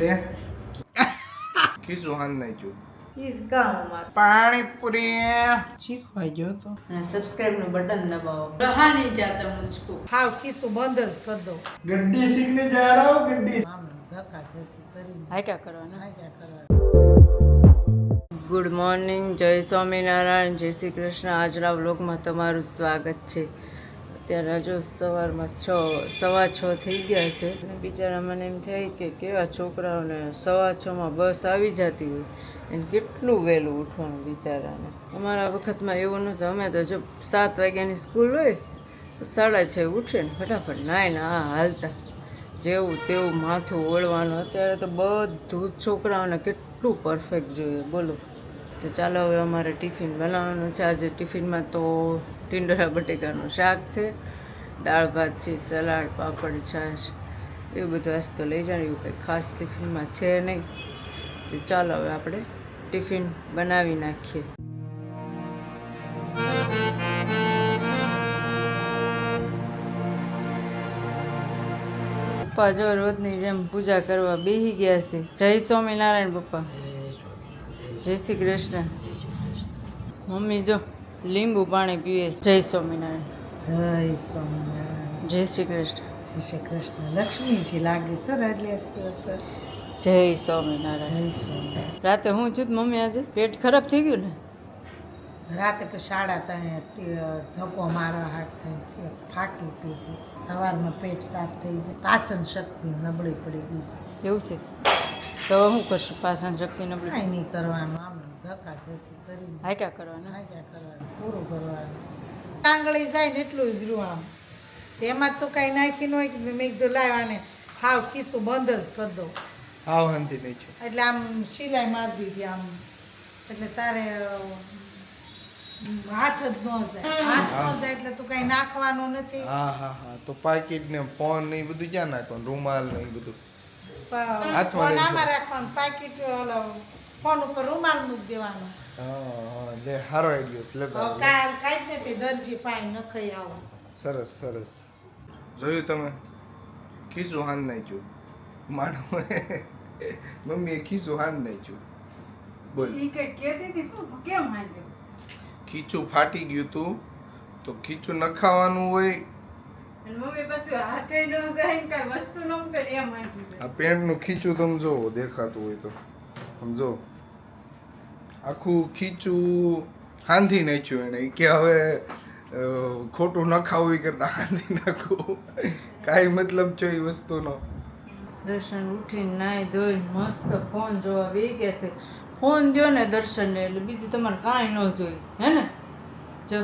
છે? કીધું નહીં જોયું. પાણીપુરી. ગયો તો અને સબસ્ક્રાઇબ બટન દબાવો. રહા નહીં બંધ જ કર દો. ગુડ મોર્નિંગ જય સ્વામિનારાયણ જય શ્રી કૃષ્ણ. આજના વ્લોગમાં તમારું સ્વાગત છે. અત્યારે હજુ સવારમાં છ, સવા છ થઈ ગયા છે. બિચારા મને એમ થાય કે કેવા છોકરાઓને સવા છમાં બસ આવી જતી હોય. એને કેટલું વહેલું ઉઠવાનું બિચારાને. અમારા વખતમાં એવું નહોતું. અમે તો જો સાત વાગ્યાની સ્કૂલ હોય, તો સાડા છ ઉઠે ને ફટાફટ નાય ને આ હાલતા. જેવું તેવું માથું ઓળવાનું. અત્યારે તો બધું જ છોકરાઓને કેટલું પરફેક્ટ જોઈએ, બોલો. તો ચાલો હવે અમારે ટિફિન બનાવવાનું છે. આજે ટિફિનમાં તો ટીંડોરા બટેકાનું શાક છે, દાળ ભાત છે, સલાડ, પાપડ, છાશ, એવું બધું આજ તો લઈ જાણ એવું કંઈ ખાસ ટિફિનમાં છે નહીં. તો ચાલો હવે આપણે ટિફિન બનાવી નાખીએ. પપ્પા જો રોજની જેમ પૂજા કરવા બેસી ગયા છે. જય સ્વામિનારાયણ પપ્પા. જય શ્રી કૃષ્ણ. મમ્મી જો લીંબુ પાણી પીવે જય સ્વામિનારાયણ. જય સ્વામિનારાયણ. જય શ્રી કૃષ્ણ. જય શ્રી કૃષ્ણ. લક્ષ્મીજી લાગે સર એટલે સર જય સ્વામિનારાયણ. જય સ્વામિનારાયણ. રાતે હું છું મમ્મી આજે? પેટ ખરાબ થઈ ગયું ને? રાતે પછી સાડા ત્રણે ધક્કો મારવા હાથ થઈ ફાટી પીધી. સવારમાં પેટ સાફ થઈ જાય. પાચન શક્તિ નબળી પડી ગઈ છે. એવું છે? તો શું કરશું? પાસન શક્તિ નબળી કાંઈ નહીં કરવાનું આમ ધક્કા ધક્કી કરીને. હાય ક્યાં કરવાના? ક્યાં કરવાનું પૂરું કરવાનું. કાંગળી જાય ને એટલું જ રહ્યું આમ. તેમાં તો કાંઈ નાખી ન હોય કે મેં કીધું લાવ્યા ને હાવ ખીસું બંધ જ કરી દો હાવ હંતી નહીં છું એટલે આમ સિલાઈ મારી દીધી આમ. એટલે તારે હાથ જ ન જાય. હાથ ન જાય એટલે તું કાંઈ નાખવાનું નથી. હા હા હા. તો પાકીટ ને ફોન ને એ બધું ક્યાં નાખવાનું? રૂમાલ ને એ બધું? હાથમાં આમાં રાખવાનું પાકીટ ઓલો ફોન ઉપર રૂમાલ મૂકી દેવાનો. લે સારો આઈડિયો છે લેતા કાલ કાંઈ જ નથી દરજી પાઈ નખાઈ આવો. સરસ સરસ. જોયું તમે? ખીચું હાન નાખ્યું માનું મમ્મીએ ખીચું હાન નાખ્યું બોલ. ઈ કઈ કેતી હતી કેમ ખીચું ફાટી ગયું તું તો ખીચું નખાવાનું હોય અને મમ્મી પાછું હાથે ન જાય ને વસ્તુ ન મૂકે એમ હાંધ્યું છે આ પેન્ટનું ખીચું તમે જોવો દેખાતું હોય તો. સમજો આખું ખીચું હાંધી નાખ્યું એને કે હવે ખોટું નખાવું એ કરતા હાંધી નાખવું કાંઈ મતલબ છે એ વસ્તુનો? દર્શન ઉઠીને નાહી ધોઈ મસ્ત ફોન જોવા બે કે છે. ફોન દ્યો ને દર્શનને એટલે બીજું તમારે કાંઈ ન જોઈ હે ને? જો.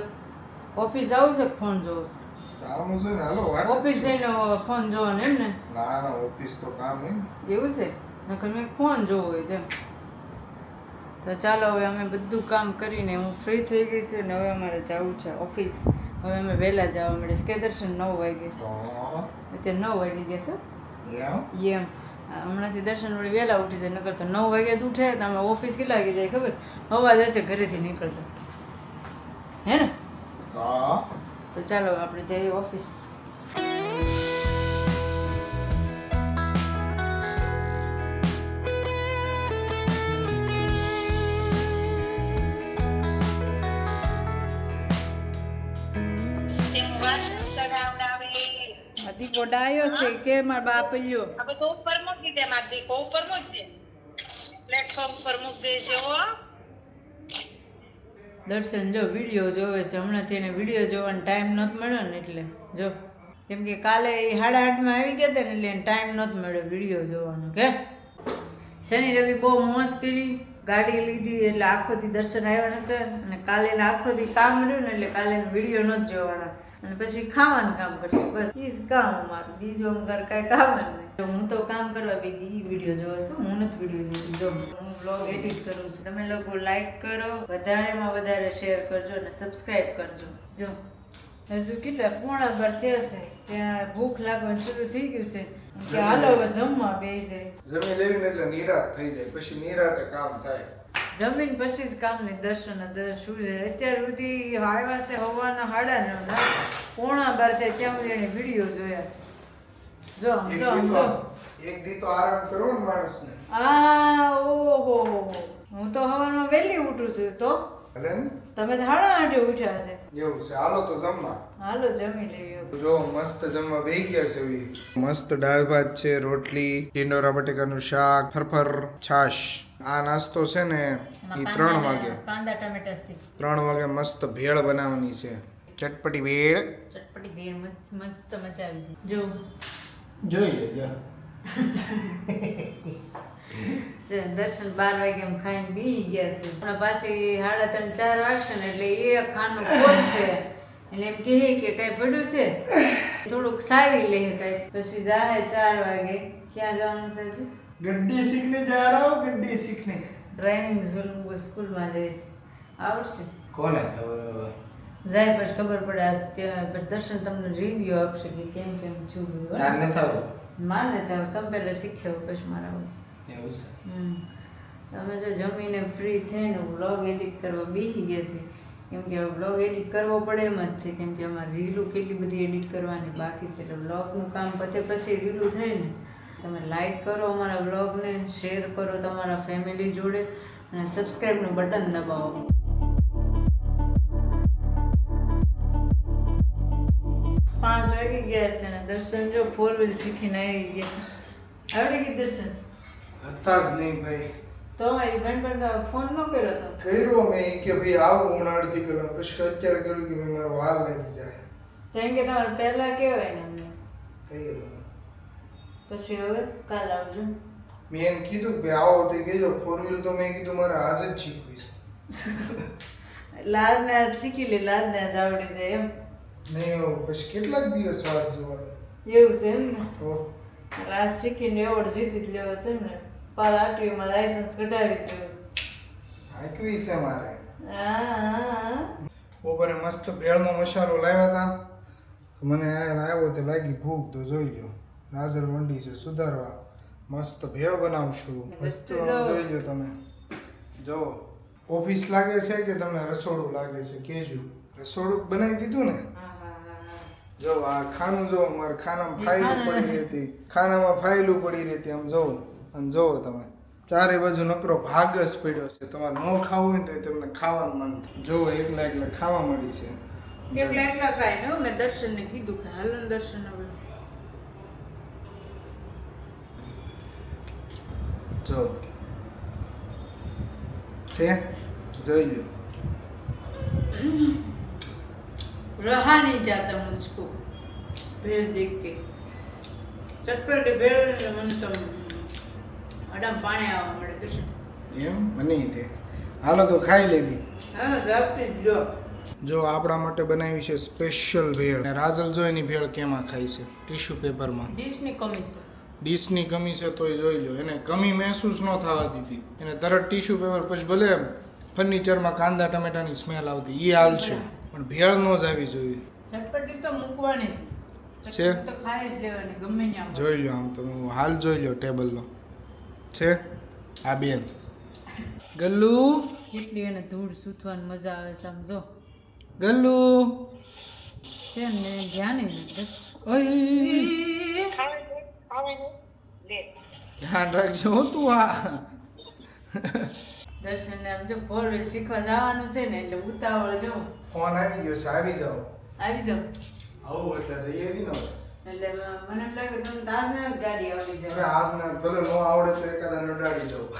ઓફિસ આવું છે ફોન જોવો છે? આવું છે ને હાલો વાત ઓફિસ જઈને ફોન જોવાનો એમ ને? ના ના ઓફિસ તો કામ એમ. એવું છે? નકર મેં ફોન જોવો હોય તેમ તો ચાલો હવે અમે બધું કામ કરીને હું ફ્રી થઈ ગઈ છું ને હવે અમારે જવું છે ઓફિસ. હવે અમે વહેલા જવા મળે કે દર્શન નવ વાગે તો? અત્યારે નવ વાગી ગયા છે. એમ? હમણાંથી દર્શન વળી વહેલા ઉઠી જાય નકર તો નવ વાગ્યા ઉઠે તો અમે ઓફિસ કેટલા વાગે જાય ખબર? અવાજ હશે ઘરેથી નીકળતા. હે ને? તો ચાલો આપણે જઈએ ઓફિસ. દીપો ડાયો છે કે મારા બાપ લ્યો? હવે તો ઉપર મૂકી દે મારી દીકો ઉપર મૂકી દે. પ્લેટફોર્મ પર મૂકી દે છે હો. દર્શન જો વીડિયો જોવે છે હમણાંથી એને વીડિયો જોવાનો ટાઈમ નહોતો મળ્યો ને એટલે, જો. કેમ કે કાલે એ સાડા આઠમાં આવી ગયા હતા ને એટલે એને ટાઈમ નહોતો મળ્યો વીડિયો જોવાનો, કે. શનિ રવિ બહુ મોજ કરી, ગાડી લીધી એટલે આખોથી દર્શન આવ્યા નતા, અને કાલે આખોથી કામ રહ્યું ને એટલે કાલે વીડિયો નહોતો જોવાના. અને પછી ખાવાનું કામ કરશું. બસ એ જ કામ અમારું. બીજું અમારે કાંઈ કામ જ નહીં. હું તો કામ કરવા ભેગી એ વીડિયો જોવા છું. હું નથી વીડિયો જોઉં હું. બ્લોગ એડિટ કરું છું. તમે લોકો લાઈક કરો વધારેમાં વધારે શેર કરજો અને સબસ્ક્રાઈબ કરજો. જો, હજુ કેટલા? પોણા બાર થયા છે. ત્યાં ભૂખ લાગવાનું શરૂ થઈ ગયું છે. કે હાલો, હવે જમવા બે જાય. જમી લેવી એટલે નિરાત થઈ જાય. પછી નિરાતે કામ થાય. જમીન પછી જ કામની દર્શન છે અત્યાર સુધી આવ્યા તે હવાના હાડા નવના પોણા બાર તે ત્યાં સુધી એને વીડિયો જોયા. જો જો જો. એક દી તો આરામ કરો ને માણસને. આ ઓહો હું તો સવારમાં વહેલી ઉઠું છું તો. તમે તો સાડા આઠે ઉઠ્યા છે એવું છે. હાલો તો જમવા. હાલો જમી લેવી જો મસ્ત જમવા બે ગયા છે એવી મસ્ત દાળ ભાત છે રોટલી ટીંડોરા બટેકાનું શાક ફરફર છાશ. આ નાસ્તો છે ને એ ત્રણ વાગે. કાંદા ટમેટા ત્રણ વાગે મસ્ત ભેળ બનાવવાની છે. ચટપટી ભેળ. ચટપટી ભેળ મસ્ત મસ્ત મજા આવી જો. જોઈ લેજો જે. દર્શન બાર વાગે એમ ખાઈને બી ગયા છે. પણ પાછી સાડા ત્રણ ચાર વાગશે ને એટલે એ ખાનું કોણ છે. એટલે એમ કહે કે કાંઈ પડ્યું છે? થોડુંક સારી લે કાંઈ. પછી જાહે ચાર વાગે. ક્યાં જવાનું છે ગડ્ડી શીખને જા રહા ગડ્ડી શીખને. ડ્રાઇવિંગ સ્કૂલમાં જઈશ આવશે કોને ખબર જાય પછી ખબર પડે આ કે દર્શન તમને રિવ્યુ આપશે કે કેમ કેમ છું મારે થાવ તમે પહેલાં શીખ્યો પછી મારા આવશે એવું છે. તમે જો જમીને ફ્રી થઈને વ્લોગ એડિટ કરવા બેસી ગયા છે કેમ કે વ્લોગ એડિટ કરવો પડે એમ જ છે. કેમ કે અમારે રીલું કેટલી બધી એડિટ કરવાની બાકી છે. એટલે વ્લોગનું કામ પતે પછી રીલું થાય ને. તમે લાઈક કરો અમારા વ્લોગને શેર કરો તમારા ફેમિલી જોડે અને સબસ્ક્રાઈબનું બટન દબાવો. પાંચ વાગી ગયા છે અને દર્શન જો ફોર વ્હીલ શીખીને આવી ગયા. આવડી ગઈ દર્શન? હતા જ નહીં ભાઈ. તો બેનપણ તો ફોન ન કર્યો તો? કર્યો મેં કે ભાઈ આવું અડધી કલાક પછી અત્યારે કર્યું કે ભાઈ મારો વાર લાગી જાય. કેમ કે તમારે પહેલા કહેવાય ને અમને. થઈ પછી હવે કાલ આવજો. મેં એમ કીધું કે ભાઈ આવો તે કહેજો. ફોર વ્હીલ તો મેં કીધું મારે આજ જ શીખવી છે. લાદને આજ શીખી લે લાદને આજ આવડી જાય એમ. નહીં પછી કેટલાક દિવસ વાર જોવા એવું છે એમ ને? તો? એટલે શીખીને એવોર્ડ જીતી જ લેવો છે ને? પાલ આરટીઓમાં લાયસન્સ કઢાવી લેવું છે મારે. હા. બપોરે મસ્ત ભેળનો મસાલો લાવ્યા હતા મને આવ્યો તે લાગી ભૂખ તો જોઈ લો રાજર મંડી છે સુધારવા. મસ્ત ભેળ બનાવશું મસ્ત જોઈ લો તમે. જો ઓફિસ લાગે છે કે તમને રસોડું લાગે છે? કેજો. રસોડું બનાવી દીધું ને? જો આ ખાનું જો મારે ખાનામાં ફાઇલું પડી રહેતી. ખાનામાં ફાઇલું પડી રહેતી આમ જોવો. અને જોવો તમે ચારે બાજુ નકરો ભાગ જ પડ્યો છે તમારે ન ખાવું હોય ને તો તમને ખાવાનું મન થાય. જોવો એકલા એકલા ખાવા મળી છે એકલા એકલા કાંઈ નહીં હો, મેં દર્શનને કીધું કે હાલો ને દર્શન હવે જો છે જોઈ લો रहा नहीं जाता मुझको भेड़ देख के ચટપટી ભેળ એટલે મને તો અડામ પાણી આવવા મળે દર્શન એમ? મને તે હાલો તો ખાઈ લેવી. હા તો જો જો. આપણા માટે બનાવી છે સ્પેશિયલ ભેળ. અને રાજલ જો એની ભેળ કેમાં ખાય છે? ટીશ્યુ પેપરમાં ડીશની કમી છે. ડીશની કમી છે તોય જોઈ લો. એને કમી મહેસૂસ ન થવા દીધી. એને તરત ટીશ્યુ પેપર પછી ભલે ફર્નિચરમાં કાંદા ટમેટાની સ્મેલ આવતી એ હાલ છે. પણ ભેળ ન જ આવી જોઈએ. ચટપટી તો મૂકવાની છે. છે? તો ખાઈ જ લેવાની ગમે ત્યાં જોઈ લો આમ તમે હાલ જોઈ લો ટેબલનો. છે? આ બેન. ગલ્લુ? કેટલી એને ધૂળ સૂથવાની મજા આવે સમજો ગલ્લુ? છે ને ધ્યાન ધ્યાન રાખજો હો તું આ. દર્શનને આમ જો ફોર વ્હીલ શીખવા જવાનું છે ને એટલે ઉતાવળ જો. ફોન આવી ગયો છે આવી જાઓ. આવી જાઓ. આવું એટલે જઈએ બી ન એટલે મને એમ લાગે તમે તાજના જ ગાડી આવડી જાવ. આજના ભલે ન આવડે તો એકાદા નડાડી જાઉં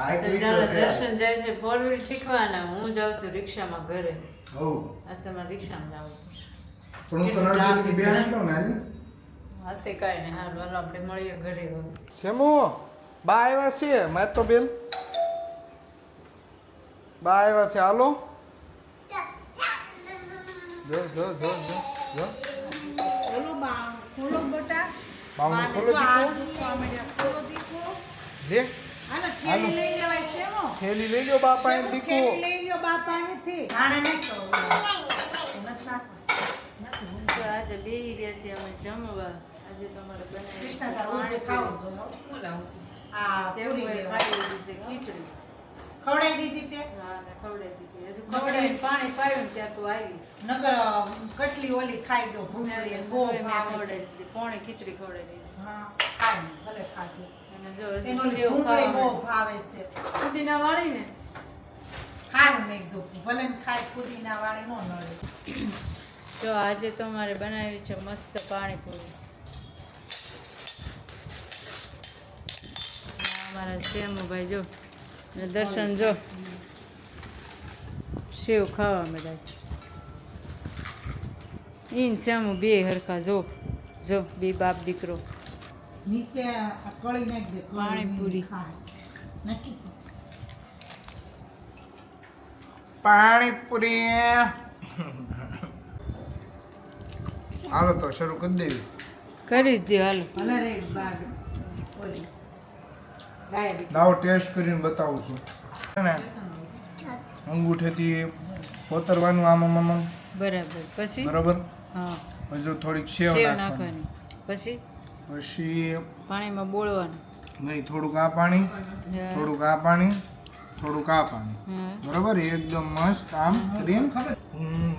આ એક તો વિચાર ચાલો છે. દર્શન જાય છે ફોર વ્હીલ શીખવાના. હું જાઉં છું રિક્ષામાં ઘરે. હઉ. આજ તમારે રિક્ષામાં જવું પણ હું તો નો ને? કાંઈ હાલ વાલો આપણે મળીએ ઘરે હવે. સેમો બા આવ્યા છે? માર તો બેન. બા આવ્યા છે. હાલો. જો જો જો જો જો. ખોલો બટા બાને ખોલો આ દીકરો માંડ્યા. ખોલો દીકરો લે. થેલી લઈ લેવાય છે હો. થેલી લઈ લો બાપા એમ દીકરો થેલી લઈ લ્યો બાપા અહીંથી. ભાણે નહીં કરો. નથી આજે બેસી ગયા છીએ અમે જમવા આજે તમારે કૃષ્ણ તારું બનાવી ઊંધું ખાવું છે, હો. આ સેવ પૂરી લેવાય. ખાઈ લીધી છે ખીચડી ખવડાવી દીધી તે? હા મેં ખવડાવી દીધી. હજુ ખવડાવીને પાણી પાયું ત્યાં તું આવી. નગર કટલી ઓલી ખાઈ દો ભૂંગળી અને બહુ મેં ખવડાવી દીધી. પોણી ખીચડી ખવડાવી દીધી. હા ખાય ભલે ખાધું અને જો એનો પૂરીઓ ઢુંગળી બહુ ભાવે છે. પુદીના વાળી ને? ખારું મેં કીધું ભલે ખાય પુદીના વાળી નો નડે. જો આજે તો અમારે બનાવી છે મસ્ત પાણીપુરી. પૂરી અમારા શ્યામુભાઈ જો. ને દર્શન જો. સેવ ખાવા મળ્યા છે. ઈન શ્યામુ બે હરખા જો જો બે બાપ દીકરો. પાણીપુરી. પાણીપુરી. હાલો તો શરૂ કરી દેવી. કરી જ દે હાલો ભલે રેડ બાગ ઓલી ડાયાબિટીસ લાવો ટેસ્ટ કરીને બતાવું છું. ને? અંગૂઠેથી કોતરવાનું આમ આમ. બરાબર. પછી? બરાબર? હા. હજુ થોડીક સેવ નાખવાની. પછી? પછી પાણીમાં બોળવાનું. નહીં થોડુંક આ પાણી થોડુંક આ પાણી થોડુંક આ પાણી. બરાબર? એકદમ મસ્ત આમ કરીને હમ.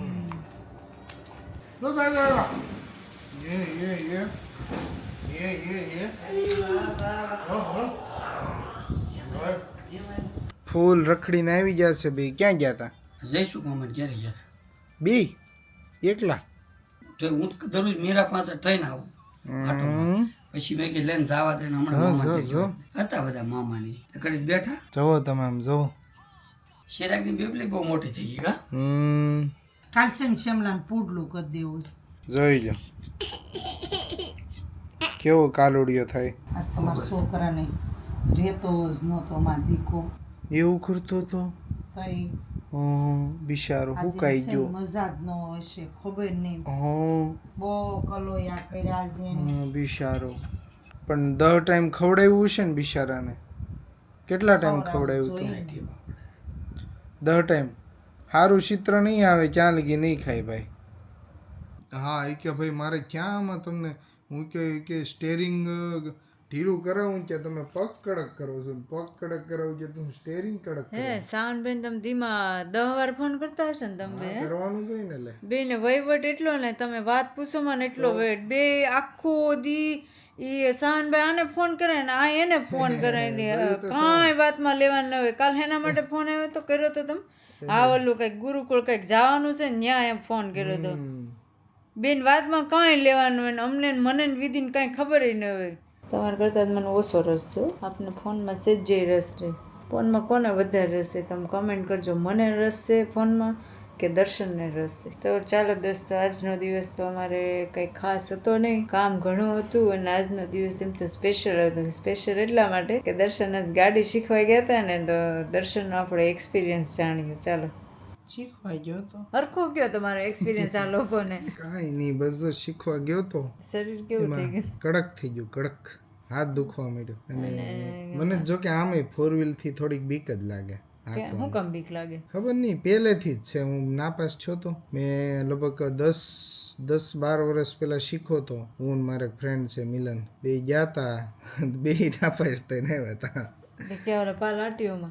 ફૂલ રખડીને આવી જશે બે. ક્યાં ગયા હતા જઈશું મામા ક્યારે ગયા બે? એકલા? તો હું દરરોજ મીરા પાસે થઈને આવું પછી મેં કીધું લઈને જવા દે હમણાં. જવા. હતા બધા મામાની. કડી બેઠા. જુઓ તમે આમ જુઓ. શેરાગની બેબલી બહુ મોટી થઈ ગઈ કા હમ. કાલસન શેમલાન પૂડલું કરી દેવું જોઈ લો. કેવો કાલોડિયો થાય. આજ તમારા છોકરાને રહેતો જ નહોતો માર દીકો એવું કરતો તો તઈ બિચારો હુકાઈ ગયો મજા જ ન હશે ખબર નહીં બહુ કલોયા કર્યા છે બિચારો પણ દહ ટાઈમ ખવડાવ્યું છે ને બિચારાને કેટલા ટાઈમ ખવડાવ્યું જોઈએ. તું દહ ટાઈમ. સારું ચિત્ર નહીં આવે ક્યાં લગી નહીં ખાય ભાઈ? હા એ કે ભાઈ મારે ક્યાં આમાં તમને હું કે સ્ટેરિંગ ઢીલું કરાવું કે તમે પગ કડક કરો છો પગ કડક કરાવું કે તમે સ્ટેરિંગ કડક હે સાવનબેન તમે ધીમા દહ વાર ફોન કરતા હશો ને તમે કરવાનું જોઈએ ને લે. બે ને વહીવટ એટલો ને તમે વાત પૂછો માં ને એટલો વેટ. બે આખો દી ઈ સાવનભાઈ આને ફોન કરે ને આ એને ફોન કરે ને કાંઈ વાતમાં લેવાનું ન હોય. કાલ એના માટે ફોન આવ્યો તો કર્યો તો તમે? આ ઓલું કંઈક ગુરુકુળ કંઈક જવાનું છે ને ન્યા એમ ફોન કર્યો તો. બેન વાતમાં કાંઈ લેવાનું હોય ને અમને મને ને વિધિને કાંઈ ખબર ન હોય. તમારા કરતાં મને ઓછો રસ છે. આપને ફોનમાં સેજે રસ રહે ફોનમાં કોને વધારે રસ છે? તમે કમેન્ટ કરજો. મને રસ છે ફોનમાં કે દર્શનને રસ છે? તો ચાલો દોસ્તો, આજનો દિવસ તો અમારે કંઈ ખાસ હતો નહીં. કામ ઘણું હતું અને આજનો દિવસ એમ તો સ્પેશિયલ હતો. સ્પેશિયલ એટલા માટે કે દર્શન આજ ગાડી શીખવા ગયા હતા ને તો દર્શનનો આપણે એક્સપિરિયન્સ જાણીએ ચાલો. શીખવા ગયો તો. હરખો ગયો તમારો એક્સપિરિયન્સ આ લોકોને. કાંઈ નહીં બસ જો શીખવા ગયો તો શરીર કેવું થઈ ગયું? કડક થઈ ગયું કડક. હાથ દુખવા માંડ્યો. અને મને જો કે આમે ફોર વ્હીલથી થોડીક બીક જ લાગે હું કમ બીક લાગે? ખબર નહીં પહેલેથી જ છે હું નાપાસ છો તો. મેં લગભગ દસ દસ બાર વર્ષ પહેલા શીખો તો. હું મારા ફ્રેન્ડ છે મિલન. બે ગયા તા. બે નાપાસ થઈને આવ્યા હતા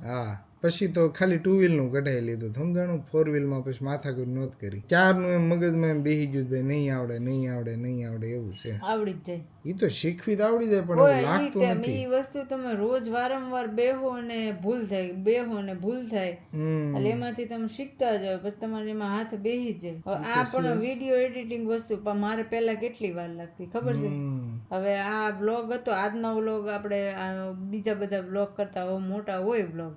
હા. પછી તો ખાલી ટુ વ્હીલનું કઢાઈ લીધું. સમજાણું? ફોર વ્હીલમાં પછી માથાકૂટ નહોત કરી. ચારનું એમ મગજમાં એમ બેસી ગયું ભાઈ નહીં આવડે નહીં આવડે નહીં આવડે એવું છે. આવડી જાય. એ તો શીખવી તો આવડી જાય પણ લાગતું નથી. એ વસ્તુ તમે રોજ વારંવાર બેહો ને ભૂલ થાય બેહો ને ભૂલ થાય. એટલે એમાંથી તમે શીખતા જાઓ પછી તમારે એમાં હાથ બેસી જાય. હવે આ પણ વીડિયો એડિટિંગ વસ્તુ પણ મારે પહેલા કેટલી વાર લાગતી ખબર છે? હવે આ બ્લોગ હતો આજનો વ્લોગ આપણે બીજા બધા બ્લોગ કરતા મોટા હોય બ્લોગ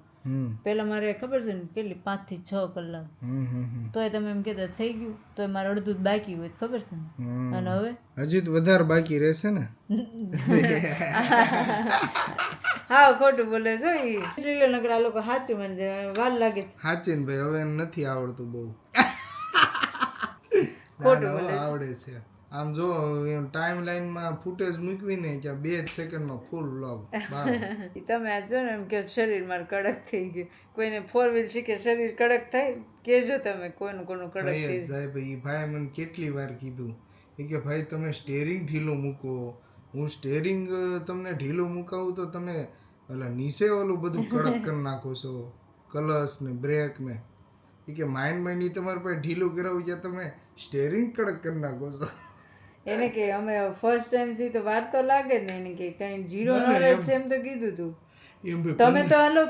પહેલા મારે ખબર છે ને કેટલી? પાંચથી છ કલાક. હમ હમ હમ. તોય તમે એમ કહેતા થઈ ગયું. તોય મારે અડધું જ બાકી હોય ખબર છે ને? અને હવે? હજી તો વધારે બાકી રહેશે ને? હા ખોટું બોલે છો એ લીલો નગર આ લોકો સાચું મને વાર લાગે છે. સાચીને ભાઈ હવે નથી આવડતું બહુ. ખોટું બોલે આવડે છે. આમ જો ટાઈમ લાઈનમાં ફૂટેજ મૂકવી ને કે બે જ સેકન્ડમાં ફૂલ વ્લોગ તમે જો ને એમ કે શરીર મારું કડક થઈ ગયું. કોઈને ફોર વ્હીલ શીખે શરીર કડક થાય કેજો તમે કોઈનું કોઈનું કડક થઈ જાય. ભાઈ ભાઈ મને કેટલી વાર કીધું. એ કે ભાઈ તમે સ્ટેરિંગ ઢીલું મૂકો. હું સ્ટેરિંગ તમને ઢીલું મુકાવું તો તમે ઓલા નીચે ઓલું બધું કડક કરી નાખો છો. કલસ ને બ્રેક ને. એ કે માઇન્ડ માઇન્ડ તમારે પાસે ઢીલું કરાવું છે તમે સ્ટેરિંગ કડક કરી નાખો છો. એને કે અમે ફર્સ્ટ ટાઈમથી તો વાર તો લાગે જ ને એને કે કઈ જીરો નોલેજ છે એમ તો કીધું તું. તમે તો હાલો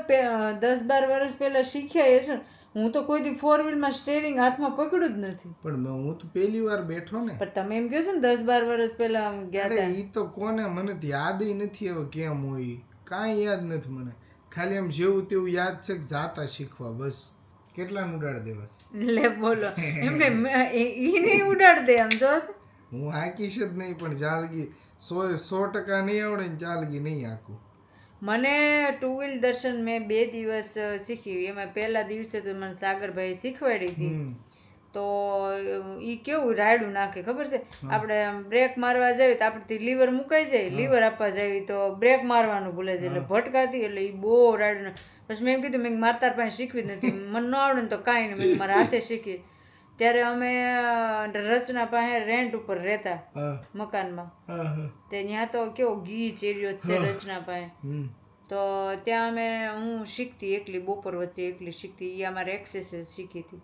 દસ બાર વર્ષ પહેલા શીખ્યા હશો. હું તો કોઈ દી ફોર વ્હીલમાં સ્ટેરિંગ હાથમાં પકડ્યું જ નથી. પણ હું તો પહેલી વાર બેઠો ને. પણ તમે એમ કહો છો ને દસ બાર વર્ષ પહેલા ગયા અરે હતા ઈ તો કોને? મને યાદ નથી હવે કેમ હોય. કાંઈ યાદ નથી મને. ખાલી એમ જેવું તેવું યાદ છે કે જાતા શીખવા બસ. કેટલા ઉડાડ દેવા લે બોલો. એમને એ- નહીં ઉડાડ દે આમ જો. હું હાકીશ જ નહીં પણ ચાલગી સો સો ટકા નહીં આવડે ને ચાલગી નહીં હાકું. મને ટુ વ્હીલ દર્શન મેં બે દિવસ શીખ્યું. એમાં પહેલા દિવસે તો મને સાગરભાઈ શીખવાડી હતી. તો એ કેવું રાયડું નાખે ખબર છે? આપણે બ્રેક મારવા જઈએ તો આપણેથી લીવર મુકાઈ જાય. લીવર આપવા જાવી તો બ્રેક મારવાનું ભૂલે છે એટલે ભટકાતી એટલે એ બહુ રાયડું પછી મેં એમ કીધું મેં મારતાર પાસે શીખવી જ નથી. મને ન આવડે ને તો કાંઈ નહીં. મેં મારા હાથે શીખી. ત્યારે અમે રચના પાસે રેન્ટ ઉપર રહેતા મકાનમાં. તે ત્યાં તો કેવો ગીચ ચેર્યો છે રચના પાસે. તો ત્યાં અમે હું શીખતી એકલી બપોર વચ્ચે એકલી શીખતી. એ અમારે એક્સરસાઇઝ શીખી હતી.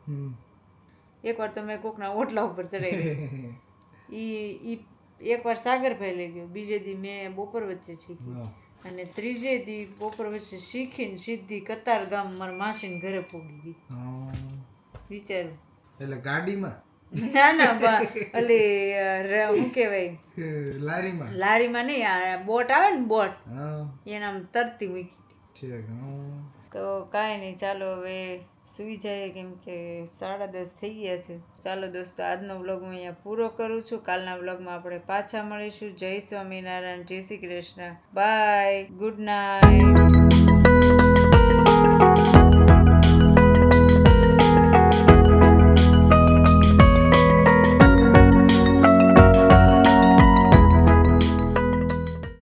એકવાર તો મેં કોકના ઓટલા ઉપર ચડાવી ઈ ઈ એકવાર સાગરભાઈ લઈ ગયો. બીજે દી મેં બપોર વચ્ચે શીખી. અને ત્રીજે દી બપોર વચ્ચે શીખીને સીધી કતાર ગામ મારા માસીને ઘરે પૂગી ગઈ. વિચાર એટલે ગાડીમાં? ના ના અ, શું કહેવાય? લારીમાં? લારીમાં નહીં આ બોટ આવે ને બોટ એના તરતી મૂકી ઠીક તો કાંઈ નહીં ચાલો હવે સૂઈ જાય કેમ કે સાડા દસ થઈ ગયા છે. ચાલો દોસ્તો આજનો વ્લોગ હું અહીંયા પૂરો કરું છું. કાલના વ્લોગમાં આપણે પાછા મળીશું. જય સ્વામિનારાયણ જય Shri Krishna. Bye good night.